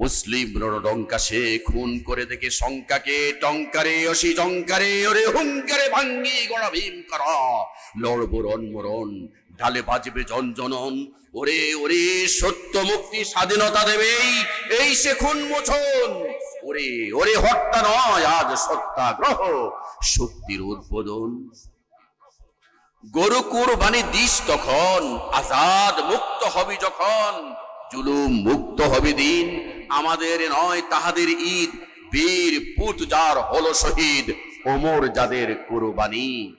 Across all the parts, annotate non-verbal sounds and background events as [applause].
মুসলিম রণডঙ্কা সে খুন করে দেখে শঙ্কাকে টঙ্কারে, অসি টঙ্কারে, ওরে হুঙ্কারে ভাঙ্গি গড়া ভীম করা। লড়ব রণমরণ ঢালে বাজবে জনজনন ওরে ওরে, সত্য মুক্তি স্বাধীনতা দেবে এই- সে খুন মোচন। ওরে ওরে, হত্যা নয়, আজ সত্যাগ্রহ শক্তির উদ্বোধন। গরু কুরবানি দিস তখন, আজাদ মুক্ত হবি যখন, জুলুম মুক্ত হবে দিন। আমাদের নয় তাহাদের ঈদ। বীর পুত যার হলো শহীদ। ওমর যাদের কুরবানি।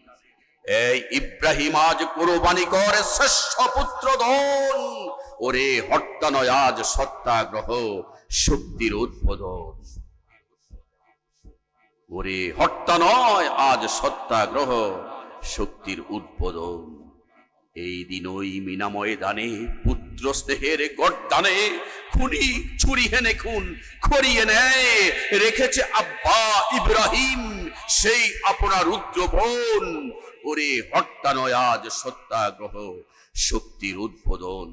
এই ইব্রাহিম আজ কুরবানি করে শ্রেষ্ঠ পুত্র ধন। ওরে হত্যা নয় আজ সত্যাগ্রহ, শক্তির উদ্বোধন। ওরে হত্যা নয় আজ সত্যাগ্রহ, শক্তির উদ্বোধন। এই দিন ওই মিনা ময়দানে পুত্র স্নেহের গর্দানে খুনি ছুরি হেনে খুন খড়িয়ে নেয়। রেখেছে আব্বা ইব্রাহিম সেই আপনার রুদ্র বোন। ওরে হত্যা নয় আজ সত্যাগ্রহ শক্তির উদ্বোধন।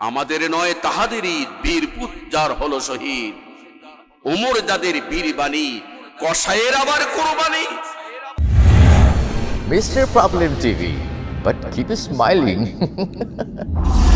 আমাদের নয় তাহাদেরই বীর পুত্রার হলো শহীদ। ওমর যাদের বীর বাণী কষায়ের আবার কোরবানি। Mr. Problem TV, but keep smiling. [laughs]